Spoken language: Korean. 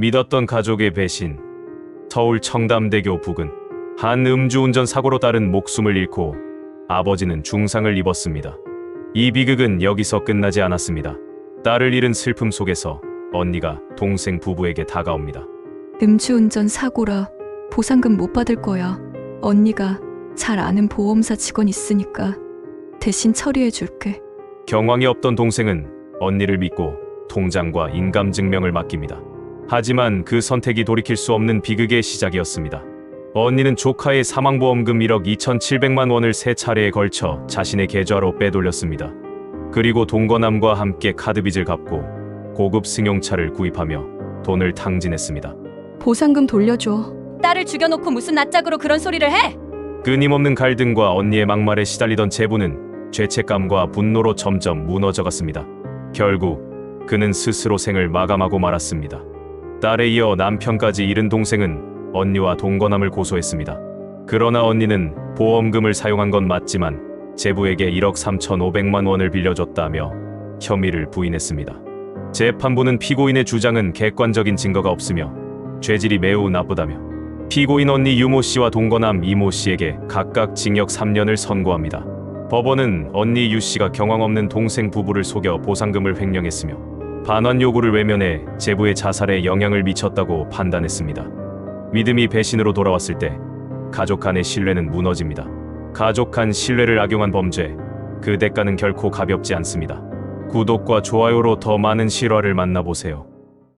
믿었던 가족의 배신. 서울 청담대교 부근 한 음주운전 사고로 따른 목숨을 잃고 아버지는 중상을 입었습니다. 이 비극은 여기서 끝나지 않았습니다. 딸을 잃은 슬픔 속에서 언니가 동생 부부에게 다가옵니다. 음주운전 사고라 보상금 못 받을 거야. 언니가 잘 아는 보험사 직원 있으니까 대신 처리해 줄게. 경황이 없던 동생은 언니를 믿고 통장과 인감증명을 맡깁니다. 하지만 그 선택이 돌이킬 수 없는 비극의 시작이었습니다. 언니는 조카의 사망보험금 1억 2,700만 원을 세 차례에 걸쳐 자신의 계좌로 빼돌렸습니다. 그리고 동거남과 함께 카드빚을 갚고 고급 승용차를 구입하며 돈을 탕진했습니다. 보상금 돌려줘. 딸을 죽여놓고 무슨 낯짝으로 그런 소리를 해? 끊임없는 갈등과 언니의 막말에 시달리던 제부는 죄책감과 분노로 점점 무너져갔습니다. 결국 그는 스스로 생을 마감하고 말았습니다. 딸에 이어 남편까지 잃은 동생은 언니와 동거남을 고소했습니다. 그러나 언니는 보험금을 사용한 건 맞지만 제부에게 1억 3,500만 원을 빌려줬다며 혐의를 부인했습니다. 재판부는 피고인의 주장은 객관적인 증거가 없으며 죄질이 매우 나쁘다며 피고인 언니 유모 씨와 동거남 이모 씨에게 각각 징역 3년을 선고합니다. 법원은 언니 유 씨가 경황 없는 동생 부부를 속여 보상금을 횡령했으며 반환 요구를 외면해 제부의 자살에 영향을 미쳤다고 판단했습니다. 믿음이 배신으로 돌아왔을 때 가족 간의 신뢰는 무너집니다. 가족 간 신뢰를 악용한 범죄, 그 대가는 결코 가볍지 않습니다. 구독과 좋아요로 더 많은 실화를 만나보세요.